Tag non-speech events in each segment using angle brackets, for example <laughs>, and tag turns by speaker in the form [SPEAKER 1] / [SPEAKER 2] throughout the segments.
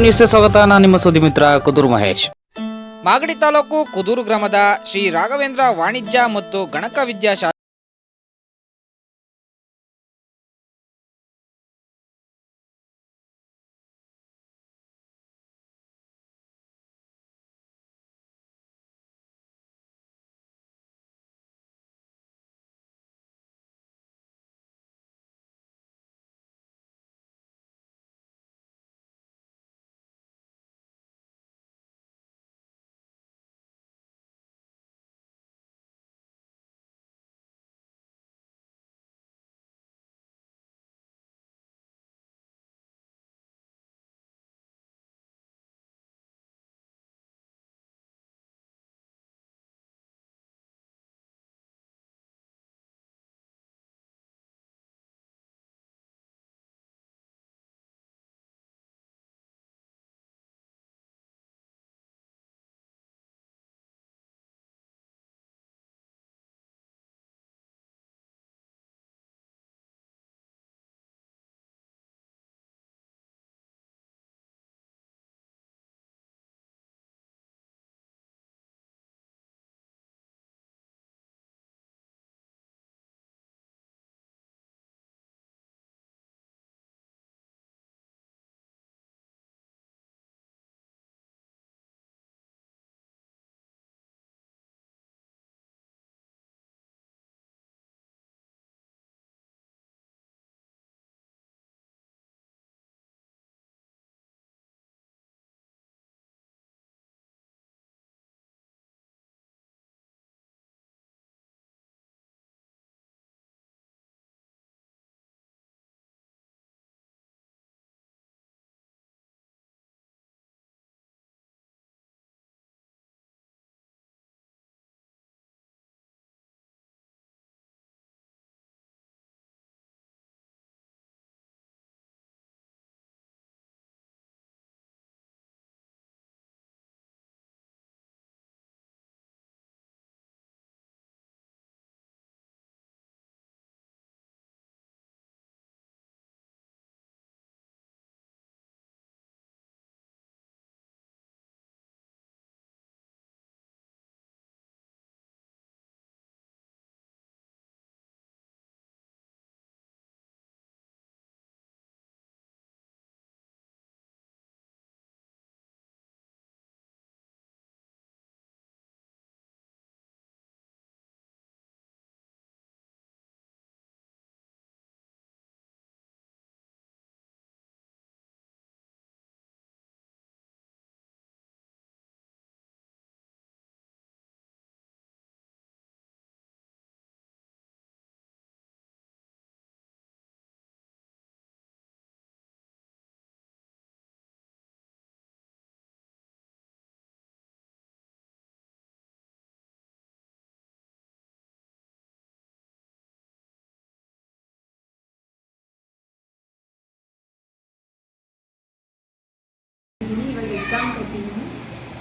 [SPEAKER 1] ನ್ಯೂಸ್ಗೆ ಸ್ವಾಗತ. ನಾನು ನಿಮ್ಮ ಸುದ್ದಿ ಮಿತ್ರ ಕುದೂರು ಮಹೇಶ್.
[SPEAKER 2] ಮಾಗಡಿ ತಾಲೂಕು ಕುದೂರು ಗ್ರಾಮದ ಶ್ರೀ ರಾಘವೇಂದ್ರ ವಾಣಿಜ್ಯ ಮತ್ತು ಗಣಕ ವಿದ್ಯಾಶಾ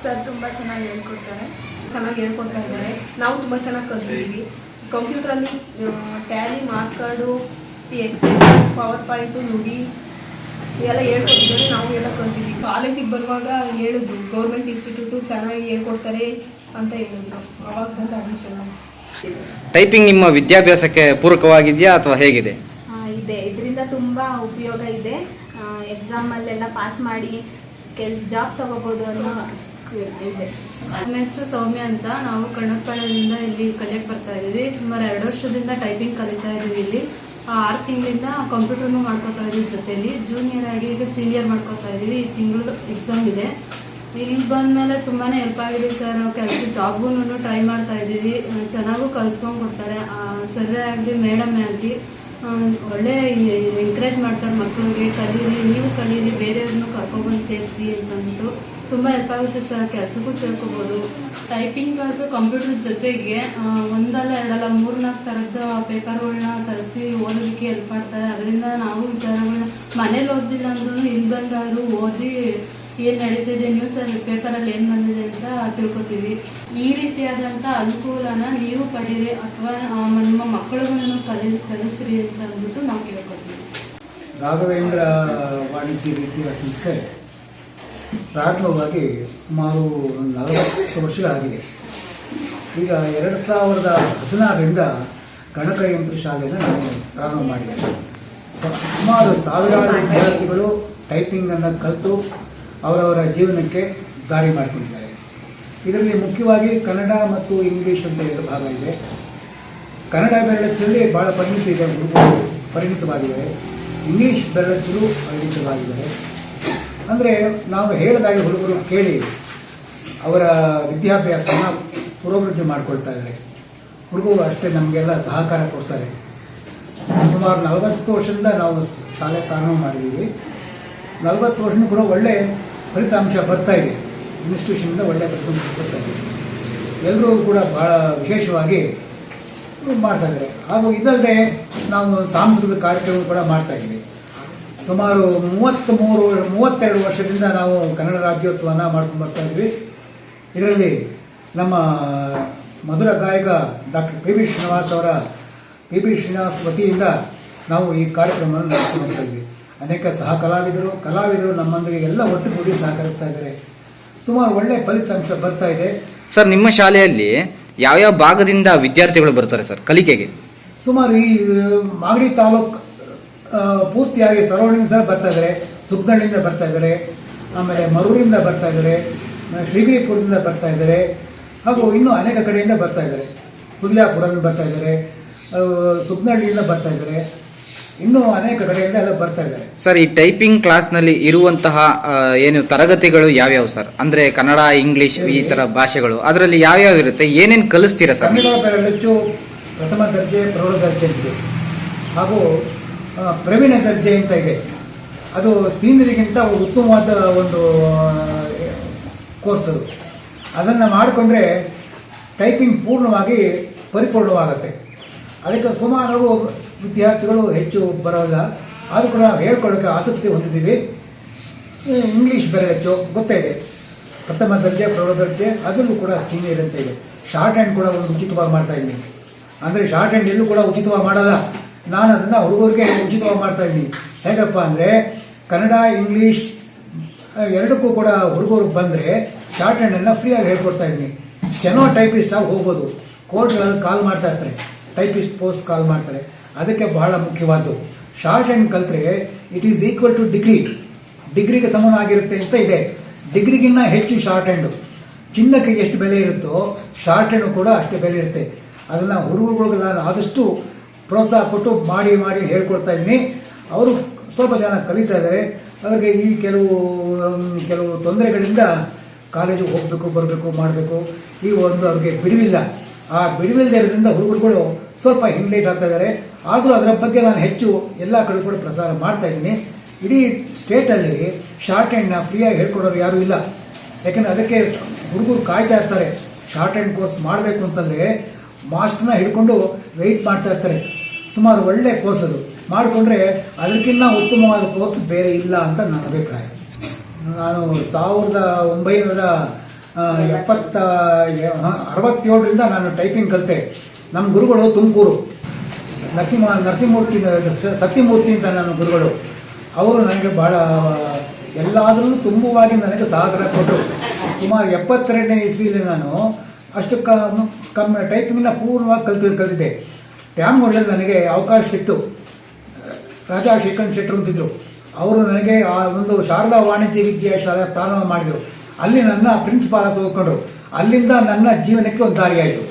[SPEAKER 3] ಸರ್ ತುಂಬ ಚೆನ್ನಾಗಿ ಹೇಳ್ಕೊಡ್ತಾರೆ.
[SPEAKER 4] ಚೆನ್ನಾಗಿ ಹೇಳ್ಕೊಡ್ತಾ ಇದ್ದಾರೆ. ನಾವು ತುಂಬ ಚೆನ್ನಾಗಿ ಕಲ್ತಿದ್ದೀವಿ. ಕಂಪ್ಯೂಟ್ರಲ್ಲಿ ಟ್ಯಾಲಿ ಮಾಸ್ ಕಾರ್ಡು ಈ ಎಕ್ಸೆಲ್ ಪವರ್ ಪಾಯಿಂಟು ನುಡಿ ಎಲ್ಲ ಹೇಳ್ಕೊಟ್ಟಿದ್ದಾರೆ. ನಾವು ಎಲ್ಲ ಕಲ್ತಿದ್ದೀವಿ. ಕಾಲೇಜಿಗೆ ಬರುವಾಗ ಹೇಳಿದ್ರು ಗೌರ್ಮೆಂಟ್ ಇನ್ಸ್ಟಿಟ್ಯೂಟು ಚೆನ್ನಾಗಿ ಹೇಳ್ಕೊಡ್ತಾರೆ ಅಂತ ಹೇಳಿದ್ರು. ಅವಾಗ ಬಂದು ಅಡ್ಮಿಷನ್
[SPEAKER 5] ಟೈಪಿಂಗ್ ನಿಮ್ಮ ವಿದ್ಯಾಭ್ಯಾಸಕ್ಕೆ ಪೂರಕವಾಗಿದೆಯಾ ಅಥವಾ ಹೇಗಿದೆ?
[SPEAKER 3] ಆ, ಇದೆ. ಇದರಿಂದ ತುಂಬ ಉಪಯೋಗ ಇದೆ. ಎಕ್ಸಾಮಲ್ಲೆಲ್ಲ ಪಾಸ್ ಮಾಡಿ ಕೆಲ್ ಜಾಬ್ ತಗೋಬೋದು ಅನ್ನೋ
[SPEAKER 6] ನನ್ನ ಹೆಸರು ಸೌಮ್ಯ ಅಂತ. ನಾವು ಕಣ್ಣಪ್ಪಳದಿಂದ ಇಲ್ಲಿ ಕಲಿಯಕ್ಕೆ ಬರ್ತಾ ಇದೀವಿ ಸುಮಾರು ಎರಡು ವರ್ಷದಿಂದ ಟೈಪಿಂಗ್ ಕಲಿತಾ ಇದೀವಿ ಇಲ್ಲಿ. ಆರು ತಿಂಗಳಿಂದ ಕಂಪ್ಯೂಟರ್ನು ಮಾಡ್ಕೋತಾ ಇದೀವಿ ಜೊತೆಲಿ. ಜೂನಿಯರ್ ಆಗಿ ಈಗ ಸೀನಿಯರ್ ಮಾಡ್ಕೋತಾ ಇದೀವಿ ಈ ತಿಂಗಳು ಎಕ್ಸಾಮ್ ಇದೆ. ಇಲ್ಲಿ ಬಂದಮೇಲೆ ತುಂಬಾನೇ ಹೆಲ್ಪ್ ಆಗಿದೆ ಸರ್ ಕೆಲಸ ಜಾಬ್ಗೂ ಟ್ರೈ ಮಾಡ್ತಾ ಇದ್ದೀವಿ. ಚೆನ್ನಾಗೂ ಕಲಿಸ್ಕೊಂಡು ಕೊಡ್ತಾರೆ. ಸರ್ ಆಗಲಿ ಮೇಡಮೇ ಆಗಲಿ ಒಳ್ಳೆ ಎನ್ಕರೇಜ್ ಮಾಡ್ತಾರೆ ಮಕ್ಕಳಿಗೆ ಕಲೀರಿ, ನೀವು ಕಲೀರಿ, ಬೇರೆಯವ್ರನ್ನೂ ಕರ್ಕೊಬಂದು ಸೇರಿಸಿ ಅಂತಂದ್ಬಿಟ್ಟು ತುಂಬ ಹೆಲ್ಪ್ ಆಗುತ್ತೆ ಸರ್ ಕೆಲಸಕ್ಕೂ ಸೇರ್ಕೋಬೋದು. ಟೈಪಿಂಗ್ ಕ್ಲಾಸು ಕಂಪ್ಯೂಟರ್ ಜೊತೆಗೆ ಒಂದಲ್ಲ ಎರಡಲ್ಲ ಮೂರ್ನಾಲ್ಕು ಥರದ ಪೇಪರ್ಗಳನ್ನ ತರಿಸಿ ಓದೋದಕ್ಕೆ ಹೆಲ್ಪ್ ಮಾಡ್ತಾರೆ. ಅದರಿಂದ ನಾವು ವಿಚಾರಗಳನ್ನ ಮನೇಲಿ ಓದಿಲ್ಲ ಅಂದ್ರೂ ಇಲ್ಲಿ ಬಂದಾದರೂ ಓದಿ ಏನು ನಡೀತಿದೆ ನ್ಯೂಸಲ್ಲಿ ಪೇಪರಲ್ಲಿ ಏನು ಬಂದಿದೆ ಅಂತ ತಿಳ್ಕೊತೀವಿ. ಈ ರೀತಿಯಾದಂಥ ಅನುಕೂಲನ ನೀವು ಪಡೀರಿ ಅಥವಾ ನಿಮ್ಮ ಮಕ್ಕಳಿಗೂ ಕಲಿ ಕಲಿಸ್ರಿ ಅಂತ ಅಂದ್ಬಿಟ್ಟು ನಾವು ಕೇಳ್ಕೊತೀವಿ.
[SPEAKER 7] ರಾಘವೇಂದ್ರ ವಾಣಿಜ್ಯ ರೀತಿಯ ಸಂಸ್ಥೆ. ಪ್ರಾರಂಭವಾಗಿ ಸುಮಾರು ಒಂದು ನಲವತ್ತು ವರ್ಷಗಳಾಗಿದೆ. ಈಗ ಎರಡು ಸಾವಿರದ ಹದಿನಾರರಿಂದ ಗಣಕಯಂತ್ರ ಶಾಲೆಯನ್ನು ನಾವು ಪ್ರಾರಂಭ ಮಾಡಿದೆ. ಸುಮಾರು ಸಾವಿರಾರು ವಿದ್ಯಾರ್ಥಿಗಳು ಟೈಪಿಂಗನ್ನು ಕಲಿತು ಅವರವರ ಜೀವನಕ್ಕೆ ದಾರಿ ಮಾಡಿಕೊಂಡಿದ್ದಾರೆ. ಇದರಲ್ಲಿ ಮುಖ್ಯವಾಗಿ ಕನ್ನಡ ಮತ್ತು ಇಂಗ್ಲೀಷ್ ಅಂತ ಎರಡು ಭಾಗ ಇದೆ. ಕನ್ನಡ ಬೆರಳಚ್ಚಲ್ಲಿ ಭಾಳ ಪರಿಣಿತಿ ಇದೆ ಪರಿಣಿತವಾಗಿದ್ದಾರೆ ಇಂಗ್ಲೀಷ್ ಬೆರಳಚ್ಚಲು ಪರಿಣಿತವಾಗಿದ್ದಾರೆ. ಅಂದರೆ ನಾವು ಹೇಳಿದಾಗ ಹುಡುಗರು ಕೇಳಿ ಅವರ ವಿದ್ಯಾಭ್ಯಾಸನ ಪುರೋಭಿವೃದ್ಧಿ ಮಾಡ್ಕೊಳ್ತಾ ಇದ್ದಾರೆ. ಹುಡುಗರು ಅಷ್ಟೇ ನಮಗೆಲ್ಲ ಸಹಕಾರ ಕೊಡ್ತಾರೆ. ಸುಮಾರು ನಲವತ್ತು ವರ್ಷದಿಂದ ನಾವು ಶಾಲೆ ಪ್ರಾರಂಭ ಮಾಡಿದ್ದೀವಿ. ನಲವತ್ತು ವರ್ಷನೂ ಕೂಡ ಒಳ್ಳೆ ಫಲಿತಾಂಶ ಬರ್ತಾ ಇದೆ. ಇನ್ಸ್ಟಿಟ್ಯೂಷನಿಂದ ಒಳ್ಳೆ ಫಲಿತಾಂಶ ಬರ್ತಾ ಇದೆ. ಎಲ್ಲರೂ ಕೂಡ ಭಾಳ ವಿಶೇಷವಾಗಿ ಮಾಡ್ತಾ ಇದ್ದಾರೆ. ಹಾಗೂ ಇದಲ್ಲದೆ ನಾವು ಸಾಂಸ್ಕೃತಿಕ ಕಾರ್ಯಕ್ರಮ ಕೂಡ ಮಾಡ್ತಾ ಇದ್ದೀವಿ. ಸುಮಾರು ಮೂವತ್ತ್ಮೂರು ಮೂವತ್ತೆರಡು ವರ್ಷದಿಂದ ನಾವು ಕನ್ನಡ ರಾಜ್ಯೋತ್ಸವನ ಮಾಡ್ಕೊಂಡು ಬರ್ತಾ ಇದ್ವಿ. ಇದರಲ್ಲಿ ನಮ್ಮ ಮಧುರ ಗಾಯಕ ಡಾಕ್ಟರ್ ಪಿ ಬಿ ಶ್ರೀನಿವಾಸ್ ಅವರ ಪಿ ಬಿ ಶ್ರೀನಿವಾಸ್ ವತಿಯಿಂದ ನಾವು ಈ ಕಾರ್ಯಕ್ರಮವನ್ನು ನಡೆಸ್ಕೊಂಡು ಬರ್ತಾ ಇದ್ವಿ. ಅನೇಕ ಸಹ ಕಲಾವಿದರು ಕಲಾವಿದರು ನಮ್ಮೊಂದಿಗೆ ಎಲ್ಲ ಒಟ್ಟುಗೂಡಿ ಸಹಕರಿಸ್ತಾ ಇದ್ದಾರೆ. ಸುಮಾರು ಒಳ್ಳೆ ಫಲಿತಾಂಶ ಬರ್ತಾ ಇದೆ.
[SPEAKER 5] ಸರ್ ನಿಮ್ಮ ಶಾಲೆಯಲ್ಲಿ ಯಾವ್ಯಾವ ಭಾಗದಿಂದ ವಿದ್ಯಾರ್ಥಿಗಳು ಬರ್ತಾರೆ ಸರ್ ಕಲಿಕೆಗೆ?
[SPEAKER 7] ಸುಮಾರು ಈ ಮಾಗಡಿ ತಾಲೂಕ್ ಪೂರ್ತಿಯಾಗಿ ಸರೌಂಡಿಂಗ್ಸ್ ಬರ್ತಾ ಇದ್ದಾರೆ ಸುಗ್ನಳ್ಳಿಯಿಂದ ಬರ್ತಾ ಇದ್ದಾರೆ ಆಮೇಲೆ ಮರೂರಿಂದ ಬರ್ತಾ ಇದ್ದಾರೆ ಶ್ರೀಗಿರಿಪುರದಿಂದ ಬರ್ತಾ ಇದ್ದಾರೆ ಹಾಗೂ ಇನ್ನೂ ಅನೇಕ ಕಡೆಯಿಂದ ಬರ್ತಾ ಇದ್ದಾರೆ ಹುಲಿಯಾಪುರದಿಂದ ಬರ್ತಾ ಇದ್ದಾರೆ ಸುಗ್ನಹಳ್ಳಿಯಿಂದ ಬರ್ತಾ ಇದ್ದಾರೆ ಇನ್ನೂ ಅನೇಕ ಕಡೆಯಿಂದ ಎಲ್ಲ ಬರ್ತಾ ಇದ್ದಾರೆ
[SPEAKER 5] ಸರ್ ಈ ಟೈಪಿಂಗ್ ಕ್ಲಾಸ್ನಲ್ಲಿ ಇರುವಂತಹ ಏನು ತರಗತಿಗಳು ಯಾವ್ಯಾವ ಸರ್? ಅಂದ್ರೆ ಕನ್ನಡ ಇಂಗ್ಲಿಷ್ ಈ ತರ ಭಾಷೆಗಳು. ಅದರಲ್ಲಿ ಯಾವ್ಯಾವ ಇರುತ್ತೆ? ಏನೇನು ಕಲಿಸ್ತೀರಾ ಸರ್?
[SPEAKER 7] ಕನ್ನಡ ಬೆರಳಚ್ಚು ಪ್ರಥಮ ದರ್ಜೆ ಪ್ರೌಢ ದರ್ಜೆ ಇದೆ ಹಾಗೂ ಪ್ರವೀಣ ದರ್ಜೆ ಅಂತ ಇದೆ. ಅದು ಸೀನಿಯರಿಗಿಂತ ಉತ್ತಮವಾದ ಒಂದು ಕೋರ್ಸ್ ಅದು. ಅದನ್ನು ಮಾಡಿಕೊಂಡ್ರೆ ಟೈಪಿಂಗ್ ಪೂರ್ಣವಾಗಿ ಪರಿಪೂರ್ಣವಾಗುತ್ತೆ. ಅದಕ್ಕೆ ಸುಮಾರು ವಿದ್ಯಾರ್ಥಿಗಳು ಹೆಚ್ಚು ಬರೋಲ್ಲ. ಆದರೂ ಕೂಡ ನಾವು ಆಸಕ್ತಿ ಹೊಂದಿದ್ದೀವಿ. ಇಂಗ್ಲೀಷ್ ಬೇರೆ ಹೆಚ್ಚು ಗೊತ್ತೇ ಇದೆ. ಪ್ರಥಮ ದರ್ಜೆ, ಪ್ರೌಢ ದರ್ಜೆ, ಅದರಲ್ಲೂ ಕೂಡ ಸೀನಿಯರ್ ಅಂತ ಇದೆ. ಶಾರ್ಟ್ ಹ್ಯಾಂಡ್ ಕೂಡ ಒಂದು ಉಚಿತವಾಗಿ ಮಾಡ್ತಾ ಇದ್ದೀನಿ. ಅಂದರೆ ಶಾರ್ಟ್ ಹ್ಯಾಂಡ್ ಎಲ್ಲೂ ಕೂಡ ಉಚಿತವಾಗಿ ಮಾಡಲ್ಲ. ನಾನು ಅದನ್ನು ಹುಡುಗರಿಗೆ ಉಚಿತವಾಗಿ ಮಾಡ್ತಾ ಇದ್ದೀನಿ. ಹೇಗಪ್ಪ ಅಂದರೆ, ಕನ್ನಡ, ಇಂಗ್ಲೀಷ್ ಎರಡಕ್ಕೂ ಕೂಡ ಹುಡುಗರು ಬಂದರೆ ಶಾರ್ಟ್ ಹ್ಯಾಂಡನ್ನು ಫ್ರೀಯಾಗಿ ಹೇಳ್ಕೊಡ್ತಾ ಇದ್ದೀನಿ. ಸ್ಟೆನೋ ಟೈಪಿಸ್ಟ್ ಆಗಿ ಹೋಗ್ಬೋದು. ಕೋರ್ಟ್ಗಳಲ್ಲಿ ಕಾಲ್ ಮಾಡ್ತಾ ಇರ್ತಾರೆ. ಟೈಪಿಸ್ಟ್ ಪೋಸ್ಟ್ ಕಾಲ್ ಮಾಡ್ತಾರೆ. ಅದಕ್ಕೆ ಬಹಳ ಮುಖ್ಯವಾದ್ದು. ಶಾರ್ಟ್ ಹ್ಯಾಂಡ್ ಕಲ್ತ್ರೆ it is equal to degree ಡಿಗ್ರಿಗೆ ಸಮನಾಗಿರುತ್ತೆ ಅಂತ ಇದೆ. ಡಿಗ್ರಿಗಿನ್ನ ಹೆಚ್ಚು ಶಾರ್ಟ್ ಹ್ಯಾಂಡು. ಚಿನ್ನಕ್ಕೆ ಎಷ್ಟು ಬೆಲೆ ಇರುತ್ತೋ, ಶಾರ್ಟ್ ಹ್ಯಾಂಡು ಕೂಡ ಅಷ್ಟೇ ಬೆಲೆ ಇರುತ್ತೆ. ಅದನ್ನು ಹುಡುಗರುಗಳಿಗೆ ನಾನು ಆದಷ್ಟು ಪ್ರೋತ್ಸಾಹ ಕೊಟ್ಟು ಮಾಡಿ ಮಾಡಿ ಹೇಳ್ಕೊಡ್ತಾ ಇದ್ದೀನಿ. ಅವರು ಸ್ವಲ್ಪ ಜನ ಕಲಿತಾ ಇದ್ದಾರೆ. ಅವರಿಗೆ ಈ ಕೆಲವು ಕೆಲವು ತೊಂದರೆಗಳಿಂದ ಕಾಲೇಜಿಗೆ ಹೋಗಬೇಕು, ಬರಬೇಕು, ಮಾಡಬೇಕು. ಈ ಒಂದು ಅವ್ರಿಗೆ ಬಿಡುವಿಲ್ಲ. ಆ ಬಿಡುವಿಲ್ಲದೆ ಇರೋದ್ರಿಂದ ಹುಡುಗರುಗಳು ಸ್ವಲ್ಪ ಹಿಂಡ್ಲೇಟ್ ಆಗ್ತಾ ಇದ್ದಾರೆ. ಆದರೂ ಅದರ ಬಗ್ಗೆ ನಾನು ಹೆಚ್ಚು ಎಲ್ಲ ಕಡೆ ಕೂಡ ಪ್ರಸಾರ ಮಾಡ್ತಾ ಇದ್ದೀನಿ. ಇಡೀ ಸ್ಟೇಟಲ್ಲಿ ಶಾರ್ಟ್ ಹ್ಯಾಂಡ್ನ ಫ್ರೀಯಾಗಿ ಹೇಳ್ಕೊಡೋರು ಯಾರೂ ಇಲ್ಲ. ಯಾಕೆಂದರೆ ಅದಕ್ಕೆ ಹುಡುಗರು ಕಾಯ್ತಾ ಇರ್ತಾರೆ. ಶಾರ್ಟ್ ಹ್ಯಾಂಡ್ ಕೋರ್ಸ್ ಮಾಡಬೇಕು ಅಂತಂದರೆ ಮಾಸ್ಟರ್ನ ಹಿಡ್ಕೊಂಡು ವೆಯ್ಟ್ ಮಾಡ್ತಾ ಇರ್ತಾರೆ. ಸುಮಾರು ಒಳ್ಳೆ ಕೋರ್ಸ್ ಅದು. ಮಾಡಿಕೊಂಡ್ರೆ ಅದಕ್ಕಿಂತ ಉತ್ತಮವಾದ ಕೋರ್ಸ್ ಬೇರೆ ಇಲ್ಲ ಅಂತ ನನ್ನ ಅಭಿಪ್ರಾಯ. ನಾನು ಸಾವಿರದ ಒಂಬೈನೂರ ಎಪ್ಪತ್ತ ಅರವತ್ತೇಳರಿಂದ ನಾನು ಟೈಪಿಂಗ್ ಕಲಿತೆ. ನಮ್ಮ ಗುರುಗಳು ತುಮಕೂರು. ನರಸಿಂಹ, ನರಸಿಂಹಮೂರ್ತಿ, ಸತ್ಯಮೂರ್ತಿ ಅಂತ ನನ್ನ ಗುರುಗಳು. ಅವರು ನನಗೆ ಭಾಳ ಎಲ್ಲಾದ್ರೂ ತುಂಬುವಾಗಿ ನನಗೆ ಸಹಕಾರ ಕೊಟ್ಟರು. ಸುಮಾರು ಎಪ್ಪತ್ತೆರಡನೇ ಇಸ್ವಿಯಲ್ಲಿ ನಾನು ಅಷ್ಟು ಕಮ್ಮಿ ಟೈಪಿಂಗ್ನ ಪೂರ್ಣವಾಗಿ ಕಲಿತು ಕಲಿತಿದ್ದೆ ತ್ಯಾಮ್ಗಳಲ್ಲಿ ನನಗೆ ಅವಕಾಶ ಸಿಕ್ತು. ರಾಜಾ ಶೇಖಂಡ್ ಶೆಟ್ಟರು ಅಂತಿದ್ರು. ಅವರು ನನಗೆ ಆ ಒಂದು ಶಾರದಾ ವಾಣಿಜ್ಯ ವಿದ್ಯಾ ಶಾಲೆ ಪ್ರಾರಂಭ ಮಾಡಿದರು. ಅಲ್ಲಿ ನನ್ನ ಪ್ರಿನ್ಸಿಪಾಲ ತೋದ್ಕೊಂಡ್ರು ಅಲ್ಲಿಂದ ನನ್ನ ಜೀವನಕ್ಕೆ ಒಂದು ದಾರಿ ಆಯಿತು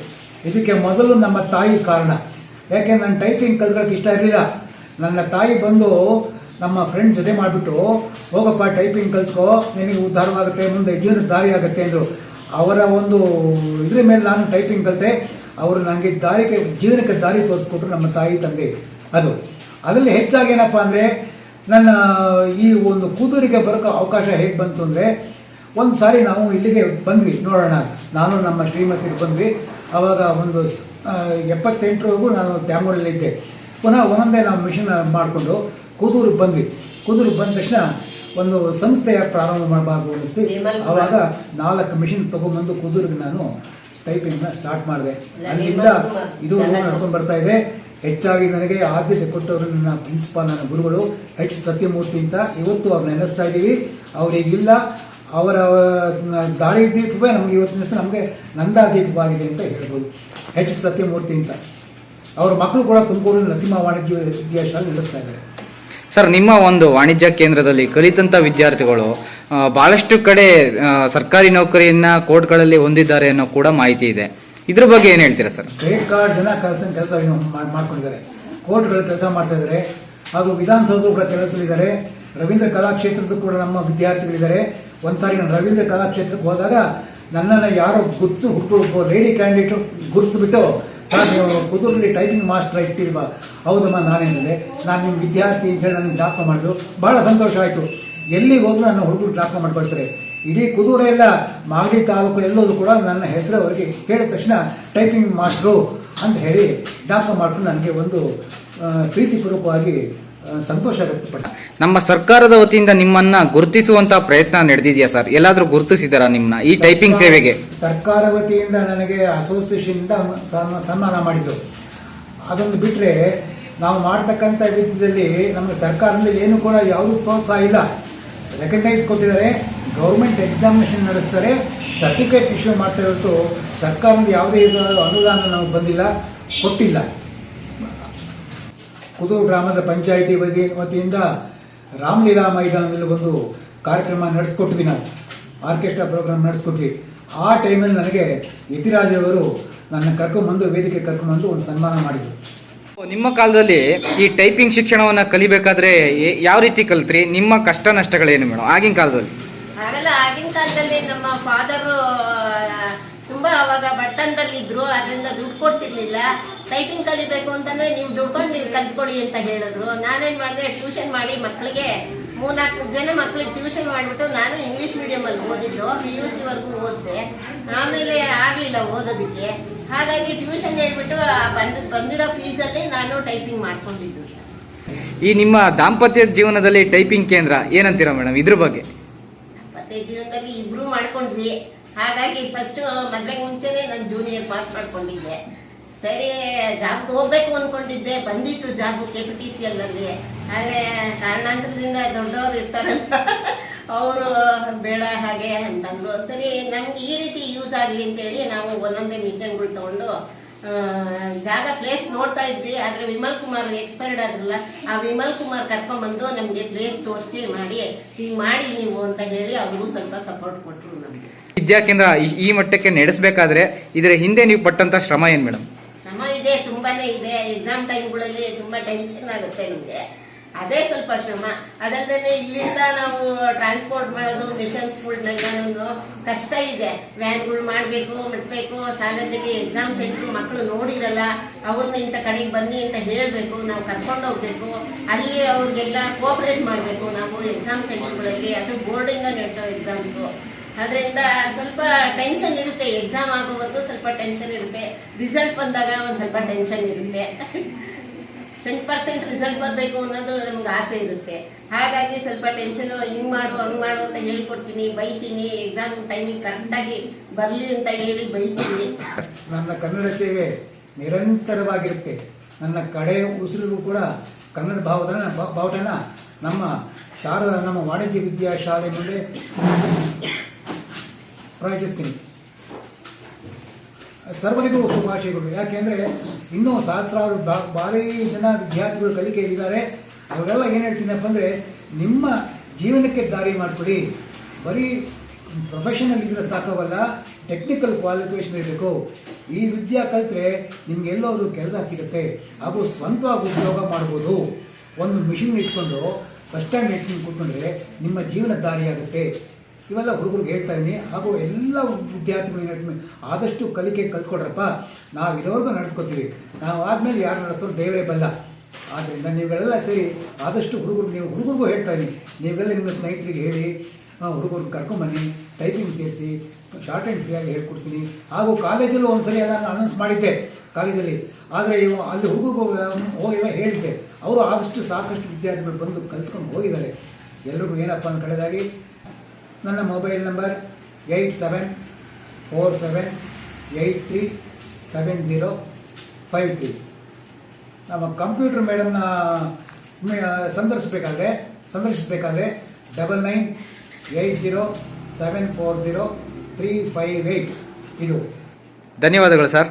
[SPEAKER 7] ಇದಕ್ಕೆ ಮೊದಲು ನಮ್ಮ ತಾಯಿ ಕಾರಣ. ಯಾಕೆ ನಾನು ಟೈಪಿಂಗ್ ಕಲ್ತ್ಕೊಳ್ಳೋಕೆ ಇಷ್ಟ ಇರಲಿಲ್ಲ. ನನ್ನ ತಾಯಿ ಬಂದು ನಮ್ಮ ಫ್ರೆಂಡ್ ಜೊತೆ ಮಾಡಿಬಿಟ್ಟು, ಹೋಗಪ್ಪ ಟೈಪಿಂಗ್ ಕಲ್ತ್ಕೋ, ನಿನಗೆ ಉದ್ಧಾರವಾಗುತ್ತೆ, ಮುಂದೆ ಜೀವನದ ದಾರಿ ಆಗುತ್ತೆ ಅಂದರು. ಅವರ ಒಂದು ಇದ್ರ ಮೇಲೆ ನಾನು ಟೈಪಿಂಗ್ ಕಲಿತೆ. ಅವರು ನನಗೆ ದಾರಿಗೆ ಜೀವನಕ್ಕೆ ದಾರಿ ತೋರಿಸ್ಕೊಟ್ರು ನಮ್ಮ ತಾಯಿ ತಂದೆ. ಅದು. ಅದರಲ್ಲಿ ಹೆಚ್ಚಾಗಿ ಏನಪ್ಪ ಅಂದರೆ ನನ್ನ ಈ ಒಂದು ಕೂದೂರಿಗೆ ಬರೋಕ್ಕೆ ಅವಕಾಶ ಹೇಗೆ ಬಂತು ಅಂದರೆ ಒಂದು ಸಾರಿ ನಾವು ಇಲ್ಲಿಗೆ ಬಂದ್ವಿ ನೋಡೋಣ. ನಾನು ನಮ್ಮ ಶ್ರೀಮತಿಗೆ ಬಂದ್ವಿ. ಆವಾಗ ಒಂದು ಎಪ್ಪತ್ತೆಂಟರವರೆಗೂ ನಾನು ತ್ಯಾಮೂರಲ್ಲಿದ್ದೆ ಪುನಃ ಒಂದೊಂದೇ ನಾವು ಮಿಷನ್ ಮಾಡಿಕೊಂಡು ಕೂದೂರಿಗೆ ಬಂದ್ವಿ. ಕೂದೂರಿಗೆ ಬಂದ ತಕ್ಷಣ ಒಂದು ಸಂಸ್ಥೆಯ ಪ್ರಾರಂಭ ಮಾಡಬಾರ್ದು ಅನ್ನಿಸ್ತು. ಅವಾಗ ನಾಲ್ಕು ಮಿಷಿನ್ ತೊಗೊಂಬಂದು ಕೂದೂರಿಗೆ ನಾನು ಟೈಪಿಂಗ್ನ ಸ್ಟಾರ್ಟ್ ಮಾಡಿದೆ. ಅಲ್ಲಿಂದ ಇದು ನಡ್ಕೊಂಡು ಬರ್ತಾ ಇದೆ. ಹೆಚ್ಚಾಗಿ ನನಗೆ ಆದ್ಯತೆ ಕೊಟ್ಟವರು ನನ್ನ ಪ್ರಿನ್ಸಿಪಾಲ್ ನನ್ನ ಗುರುಗಳು ಎಚ್ ಸತ್ಯಮೂರ್ತಿ ಅಂತ ಇವತ್ತು ಅವ್ರು ನೆನೆಸ್ತಾ ಇದ್ದೀವಿ. ಅವರಿಗಿಲ್ಲ ಅವರ ದಾರಿ ದೀಪವೇ ನಮಗೆ ಇವತ್ತಿನ ದಿವಸ ನಮಗೆ ನಂದಾ ದೀಪವಾಗಿದೆ ಅಂತ ಹೇಳ್ಬೋದು. ಎಚ್ ಸತ್ಯಮೂರ್ತಿ ಅಂತ. ಅವ್ರ ಮಕ್ಕಳು ಕೂಡ ತುಮಕೂರು ನರಸಿಂಹ ವಾಣಿಜ್ಯ ವಿದ್ಯಾಶಾಲೆ ನಡೆಸ್ತಾ ಇದ್ದಾರೆ.
[SPEAKER 5] ಸರ್ ನಿಮ್ಮ ಒಂದು ವಾಣಿಜ್ಯ ಕೇಂದ್ರದಲ್ಲಿ ಕಲಿತಂಥ ವಿದ್ಯಾರ್ಥಿಗಳು ಬಹಳಷ್ಟು ಕಡೆ ಸರ್ಕಾರಿ ನೌಕರಿಯನ್ನ ಕೋರ್ಟ್ಗಳಲ್ಲಿ ಹೊಂದಿದ್ದಾರೆ ಅನ್ನೋ ಕೂಡ ಮಾಹಿತಿ ಇದೆ. ಇದ್ರ ಬಗ್ಗೆ ಏನ್ ಹೇಳ್ತೀರಾ ಸರ್?
[SPEAKER 7] ಕ್ರೆಡಿಟ್ ಕಾರ್ಡ್ ಜನ ಕೆಲಸ ಕೆಲಸ ಮಾಡ್ಕೊಂಡಿದ್ದಾರೆ. ಕೋರ್ಟ್ಗಳು ಕೆಲಸ ಮಾಡ್ತಾ ಇದ್ದಾರೆ. ಹಾಗೂ ವಿಧಾನಸೌಧ ಕೂಡ ಕೆಲಸದಲ್ಲಿದ್ದಾರೆ. ರವೀಂದ್ರ ಕಲಾಕ್ಷೇತ್ರದ ಕೂಡ ನಮ್ಮ ವಿದ್ಯಾರ್ಥಿಗಳಿದ್ದಾರೆ. ಒಂದ್ಸಾರಿ ನಾನು ರವೀಂದ್ರ ಕಲಾಕ್ಷೇತ್ರಕ್ಕೆ ಹೋದಾಗ ನನ್ನನ್ನು ಯಾರೋ ಗುರ್ಸು ಹುಟ್ಟು ಲೇಡಿ ಕ್ಯಾಂಡಿಡೇಟ್ ಗುರ್ಸ್ಬಿಟ್ಟು ಸರ್, ನೀವು ಕುದುರಲ್ಲಿ ಟೈಪಿಂಗ್ ಮಾಸ್ಟರ್ ಇಟ್ಟಿಲ್ವಾ ಹೌದಮ್ಮ, ನಾನೇನಿದೆ. ನಾನು ನಿಮ್ಮ ವಿದ್ಯಾರ್ಥಿ ಅಂತ ಹೇಳಿ ನನಗೆ ಜ್ಞಾಪಕ ಮಾಡಿದ್ರು. ಬಹಳ ಸಂತೋಷ ಆಯಿತು. ಎಲ್ಲಿಗೆ ಹೋದ್ರು ನನ್ನ ಹುಡುಗರು ಜ್ಞಾಪಕ ಮಾಡ್ಕೊಳ್ತಾರೆ. ಇಡೀ ಕುದೂರ ಎಲ್ಲ ಮಾಗಡಿ ತಾಲೂಕು ಎಲ್ಲೋದು ಕೂಡ ನನ್ನ ಹೆಸರು ಅವರಿಗೆ ಕೇಳಿದ ತಕ್ಷಣ ಟೈಪಿಂಗ್ ಮಾಸ್ಟ್ರು ಅಂತ ಹೇಳಿ ಜ್ಞಾಪಕ ಮಾಡ್ಕೊಂಡು ನನಗೆ ಒಂದು ಪ್ರೀತಿಪೂರ್ವಕವಾಗಿ ಸಂತೋಷ ವ್ಯಕ್ತಪಡ
[SPEAKER 5] ನಮ್ಮ ಸರ್ಕಾರದ ವತಿಯಿಂದ ನಿಮ್ಮನ್ನ ಗುರುತಿಸುವಂತ ಪ್ರಯತ್ನ ನಡೆದಿದೆಯಾ ಸರ್? ಎಲ್ಲಾದ್ರೂ ಗುರುತಿಸಿದಾರಾ ನಿಮ್ಮನ್ನ ಈ ಟೈಪಿಂಗ್ ಸೇವೆಗೆ?
[SPEAKER 7] ಸರ್ಕಾರ ವತಿಯಿಂದ ನನಗೆ ಅಸೋಸಿಯೇಷನ್ನಿಂದ ಸನ್ಮ- ಸನ್ಮಾನ ಮಾಡಿದ್ರು. ಅದನ್ನು ಬಿಟ್ಟರೆ ನಾವು ಮಾಡ್ತಕ್ಕಂಥ ವಿದ್ಯದಲ್ಲಿ ನಮ್ಮ ಸರ್ಕಾರದಿಂದ ಏನು ಕೂಡ ಯಾವುದೂ ಪ್ರೋತ್ಸಾಹ ಇಲ್ಲ. ರೆಕಗ್ನೈಸ್ ಕೊಟ್ಟಿದ್ದಾರೆ ಗೌರ್ಮೆಂಟ್ ಎಕ್ಸಾಮಿನೇಷನ್ ನಡೆಸ್ತಾರೆ ಸರ್ಟಿಫಿಕೇಟ್ ಇಶ್ಯೂ ಮಾಡ್ತಾ ಹೊರತು ಸರ್ಕಾರದಿಂದ ಯಾವುದೇ ಅನುದಾನ ನಮಗೆ ಬಂದಿಲ್ಲ, ಕೊಟ್ಟಿಲ್ಲ. ಕುದೂರು ಗ್ರಾಮದ ಪಂಚಾಯಿತಿ ಬಗ್ಗೆ ವತಿಯಿಂದ ರಾಮಲೀಲಾ ಮೈದಾನದಲ್ಲಿ ಒಂದು ಕಾರ್ಯಕ್ರಮ ನಡೆಸ್ಕೊಟ್ವಿ ನಾವು. ಆರ್ಕೆಸ್ಟ್ರಾ ಪ್ರೋಗ್ರಾಮ್ ನಡೆಸ್ಕೊಟ್ವಿ. ಆ ಟೈಮಲ್ಲಿ ನನಗೆ ಯತಿರಾಜ್ ಅವರು ನನ್ನ ಕರ್ಕೊಂಬಂದು ವೇದಿಕೆ ಕರ್ಕೊಂಬಂದು ಒಂದು ಸನ್ಮಾನ ಮಾಡಿದರು.
[SPEAKER 5] ನಿಮ್ಮ ಕಾಲದಲ್ಲಿ ಈ ಟೈಪಿಂಗ್ ಶಿಕ್ಷಣವನ್ನ ಕಲಿಬೇಕಾದ್ರೆ ಯಾವ ರೀತಿ ಕಲ್ತ್ರಿ? ನಿಮ್ಮ ಕಷ್ಟ ನಷ್ಟಗಳೇನು ಮೇಡಮ್ ಆಗಿನ ಕಾಲದಲ್ಲಿ.
[SPEAKER 8] ಆಗಿನ ಕಾಲದಲ್ಲಿ ನಮ್ಮ ಫಾದರು ತುಂಬಾ ಅವಾಗ ಬಟ್ಟನದಲ್ಲಿ ಇದ್ರು ಅದರಿಂದ ದುಡ್ಡು ಕೊಡ್ತಿರ್ಲಿಲ್ಲ. ಟೈಪಿಂಗ್ ಕಲಿಬೇಕು ಅಂತಂದ್ರೆ ನೀವು ದುಡ್ಕೊಂಡು ನೀವು ಕಲ್ತ್ಕೊಡಿ ಅಂತ ಹೇಳಿದ್ರು. ನಾನೇನ್ ಮಾಡಿದೆ ಟ್ಯೂಷನ್ ಮಾಡಿ ಮಕ್ಕಳಿಗೆ ಮೂರ್ನಾಲ್ಕು ಜನ ಮಕ್ಕಳಿಗೆ ಟ್ಯೂಷನ್ ಮಾಡಿಬಿಟ್ಟು ನಾನು ಇಂಗ್ಲಿಷ್ ಮೀಡಿಯಂ ಅಲ್ಲಿ ಓದಿದ್ದು ಪಿ ಯು ಸಿ ವರ್ಗು ಓದಿದೆ. ಆಮೇಲೆ ಆಗ್ಲಿಲ್ಲ ಓದೋದಕ್ಕೆ. ಹಾಗಾಗಿ ಟ್ಯೂಷನ್ ಹೇಳ್ಬಿಟ್ಟು ಬಂದಿರೋ ಫೀಸ್ ಬಂದಿರೋ ಫೀಸಲ್ಲಿ ನಾನು ಟೈಪಿಂಗ್ ಮಾಡ್ಕೊಂಡಿದ್ದು. ಸರ್
[SPEAKER 5] ಈ ನಿಮ್ಮ ದಾಂಪತ್ಯ ಜೀವನದಲ್ಲಿ ಟೈಪಿಂಗ್ ಕೇಂದ್ರ ಏನಂತೀರಾ ಮೇಡಮ್ ಇದ್ರ ಬಗ್ಗೆ?
[SPEAKER 8] ದಾಂಪತ್ಯ ಜೀವನದಲ್ಲಿ ಇಬ್ರು ಮಾಡ್ಕೊಂಡ್ವಿ. ಹಾಗಾಗಿ ಫಸ್ಟ್ ಮದ್ವೆಗೆ ಮುಂಚೆನೆ ನಾನು ಜೂನಿಯರ್ ಪಾಸ್ ಮಾಡ್ಕೊಂಡಿದ್ದೆ. ಸರಿ ಜಾಬ್ಗೆ ಹೋಗ್ಬೇಕು ಅನ್ಕೊಂಡಿದ್ದೆ. ಬಂದಿತ್ತು job K P T C ಅಲ್ಲಿ ಆದ್ರೆ ಕಾರಣಾಂತರದಿಂದ ದೊಡ್ಡವರು ಇರ್ತಾರಲ್ಲ. ಅವರು ಬೇಡ ಹಾಗೆ ಅಂತಂದ್ರು. ಸರಿ ನಮ್ಗೆ ಈ ರೀತಿ ಯೂಸ್ ಆಗ್ಲಿ ಅಂತೇಳಿ ನಾವು ಒಂದೊಂದೇ ಮಿಷನ್ಗಳು ತಗೊಂಡು ಜಾಗ ಪ್ಲೇಸ್ ನೋಡ್ತಾ ಇದ್ವಿ. ಆದ್ರೆ ವಿಮಲ್ ಕುಮಾರ್ ಎಕ್ಸ್ಪೈರ್ಡ್ ಆದ್ರಲ್ಲ ಆ ವಿಮಲ್ ಕುಮಾರ್ ಕರ್ಕೊಂಡ್ಬಂದು ನಮ್ಗೆ ಪ್ಲೇಸ್ ತೋರಿಸಿ ಮಾಡಿ ಹಿಂಗ್ ಮಾಡಿ ನೀವು ಅಂತ ಹೇಳಿ ಅವರು ಸ್ವಲ್ಪ ಸಪೋರ್ಟ್ ಕೊಟ್ಟರು ನಮ್ಗೆ.
[SPEAKER 5] ವಿದ್ಯಾಕೇಂದ್ರ ಈ- ಈ ಮಟ್ಟಕ್ಕೆ ನಡೆಸಬೇಕಾದ್ರೆ ಇದರ ಹಿಂದೆ ನೀವು ಪಟ್ಟಂತ ಶ್ರಮ ಏನ್ ಮೇಡಮ್?
[SPEAKER 8] ಶ್ರಮ ಇದೆ ತುಂಬಾನೇ ಇದೆ. ಎಕ್ಸಾಮ್ ಟೈಮ್ಗಳಲ್ಲಿ ತುಂಬಾ ಟೆನ್ಷನ್ ಆಗುತ್ತೆ ನಮ್ಗೆ. ಅದೇ ಸ್ವಲ್ಪ ಶ್ರಮ. ಅದಲ್ಲದೆ ಇಲ್ಲಿಂದ ನಾವು ಟ್ರಾನ್ಸ್ಪೋರ್ಟ್ ಮಾಡೋದು ಮಿಷನ್ಸ್ಗಳ್ನೆಲ್ಲನೂ ಕಷ್ಟ ಇದೆ. ವ್ಯಾನ್ಗಳು ಮಾಡಬೇಕು, ಮುಟ್ಬೇಕು ಸಾಲತೆಗೆ ಎಕ್ಸಾಮ್ ಸೆಂಟ್ರು ಮಕ್ಕಳು ನೋಡಿರಲ್ಲ ಅವ್ರನ್ನ ಇಂಥ ಕಡೆಗೆ ಬನ್ನಿ ಅಂತ ಹೇಳಬೇಕು, ನಾವು ಕರ್ಕೊಂಡು ಹೋಗ್ಬೇಕು. ಅಲ್ಲಿ ಅವ್ರಿಗೆಲ್ಲ ಕೋಆಪರೇಟ್ ಮಾಡಬೇಕು ನಾವು ಎಕ್ಸಾಮ್ ಸೆಂಟರ್ಗಳಲ್ಲಿ ಅದು ಬೋರ್ಡಿಂದ ನಡೆಸೋ ಎಕ್ಸಾಮ್ಸು ಅದರಿಂದ ಸ್ವಲ್ಪ ಟೆನ್ಷನ್ ಇರುತ್ತೆ. ಎಕ್ಸಾಮ್ ಆಗೋವರೆಗೂ ಸ್ವಲ್ಪ ಟೆನ್ಷನ್ ಇರುತ್ತೆ. ರಿಸಲ್ಟ್ ಬಂದಾಗ ಒಂದು ಸ್ವಲ್ಪ ಟೆನ್ಷನ್ ಇರುತ್ತೆ. <laughs> ಸೆಂಟ್ ಪರ್ಸೆಂಟ್ ರಿಸಲ್ಟ್ ಬರಬೇಕು ಅನ್ನೋದು ನಮ್ಗೆ ಆಸೆ ಇರುತ್ತೆ. ಹಾಗಾಗಿ ಸ್ವಲ್ಪ ಟೆನ್ಷನ್ ಹಿಂಗ್ ಮಾಡು, ಹಂಗ್ ಮಾಡು ಅಂತ ಹೇಳ್ಕೊಡ್ತೀನಿ, ಬೈತೀನಿ ಎಕ್ಸಾಮ್ ಟೈಮಿಗೆ ಕರೆಕ್ಟಾಗಿ ಬರಲಿ ಅಂತ ಹೇಳಿ ಬೈತೀನಿ.
[SPEAKER 7] ನನ್ನ ಕನ್ನಡ ಸೇವೆ ನಿರಂತರವಾಗಿರುತ್ತೆ. ನನ್ನ ಕಡೆ ಉಸಿರಿಗೂ ಕೂಡ ಕನ್ನಡ ಭಾವದ ಬಾವುಟನ ನಮ್ಮ ಶಾರದಾ, ನಮ್ಮ ವಾಣಿಜ್ಯ ವಿದ್ಯಾಶಾಲೆ ಮೇಲೆ ಪ್ರಯೋಜಿಸ್ತೀನಿ ಸರ್ವರಿಗೂ ಶುಭಾಶಯಗಳು. ಯಾಕೆಂದರೆ ಇನ್ನೂ ಸಹಸ್ರಾರು ಬಾ- ಭಾರೀ ಜನ ವಿದ್ಯಾರ್ಥಿಗಳು ಕಲಿಕೆಯಲ್ಲಿದ್ದಾರೆ. ಅವರೆಲ್ಲ ಏನು ಹೇಳ್ತೀನಪ್ಪ ಅಂದರೆ ನಿಮ್ಮ ಜೀವನಕ್ಕೆ ದಾರಿ ಮಾಡಿಕೊಡಿ. ಬರೀ ಪ್ರೊಫೆಷನಲ್ ಇದ್ರೆ ಸಾಕಾಗಲ್ಲ ಟೆಕ್ನಿಕಲ್ ಕ್ವಾಲಿಫಿಕೇಷನ್ ಇರಬೇಕು. ಈ ವಿದ್ಯಾ ಕಲಿತ್ರೆ ನಿಮ್ಗೆ ಎಲ್ಲೋದ್ರು ಕೆಲಸ ಸಿಗುತ್ತೆ. ಹಾಗೂ ಸ್ವಂತವಾಗಿ ಉದ್ಯೋಗ ಮಾಡ್ಬೋದು. ಒಂದು ಮಿಷಿನ್ ಇಟ್ಕೊಂಡು ಬಸ್ ಸ್ಟ್ಯಾಂಡ್ ಇಟ್ಕೊಂಡು ಕೂತ್ಕೊಂಡ್ರೆ ನಿಮ್ಮ ಜೀವನ ದಾರಿಯಾಗುತ್ತೆ ಇವೆಲ್ಲ ಹುಡುಗರಿಗೆ ಹೇಳ್ತಾ ಇದ್ದೀನಿ ಹಾಗೂ ಎಲ್ಲ ವಿದ್ಯಾರ್ಥಿಗಳು ಏನಾಗ್ತೀನಿ ಆದಷ್ಟು ಕಲಿಕೆ ಕಲ್ತ್ಕೊಡ್ರಪ್ಪ, ನಾವು ಇರೋರ್ಗೂ ನಡೆಸ್ಕೊತೀವಿ. ನಾವು ಆದಮೇಲೆ ಯಾರು ನಡೆಸೋರು ದೇವರೇ ಬಲ್ಲ. ಆದ್ದರಿಂದ ನೀವುಗಳೆಲ್ಲ ಸೇರಿ ಆದಷ್ಟು ಹುಡುಗರು, ನೀವು ಹುಡುಗರಿಗೂ ಹೇಳ್ತಾ ಇದ್ದೀನಿ ನೀವೆಲ್ಲ ನಿಮ್ಮ ಸ್ನೇಹಿತರಿಗೆ ಹೇಳಿ ಹುಡುಗರು ಕರ್ಕೊಂಬನ್ನಿ, ಟೈಪಿಂಗ್ ಸೇರಿಸಿ, ಶಾರ್ಟ್ ಆ್ಯಂಡ್ ಫ್ರೀಯಾಗಿ ಹೇಳ್ಕೊಡ್ತೀನಿ. ಹಾಗೂ ಕಾಲೇಜಲ್ಲೂ ಒಂದ್ಸರಿ ಎಲ್ಲ ಅನೌನ್ಸ್ ಮಾಡಿದ್ದೆ ಕಾಲೇಜಲ್ಲಿ. ಆದರೆ ಇವು ಅಲ್ಲಿ ಹುಡುಗರು ಹೋಗೆಲ್ಲ ಹೇಳಿದ್ದೆ. ಅವರು ಆದಷ್ಟು ಸಾಕಷ್ಟು ವಿದ್ಯಾರ್ಥಿಗಳು ಬಂದು ಕಲ್ತ್ಕೊಂಡು ಹೋಗಿದ್ದಾರೆ. ಎಲ್ರಿಗೂ ಏನಪ್ಪ ಅಂತ ಕಳೆದಾಗಿ ನನ್ನ mobile number eight seven four seven eight three seven zero five three. ನಮ್ಮ ಕಂಪ್ಯೂಟರ್ ಮೇಡಮ್ನ ಸಂದರ್ಶಿಸಬೇಕಾದ್ರೆ ಸಂದರ್ಶಿಸಬೇಕಾದ್ರೆ double nine eight zero seven four zero three five eight ಇದು.
[SPEAKER 5] ಧನ್ಯವಾದಗಳು ಸರ್.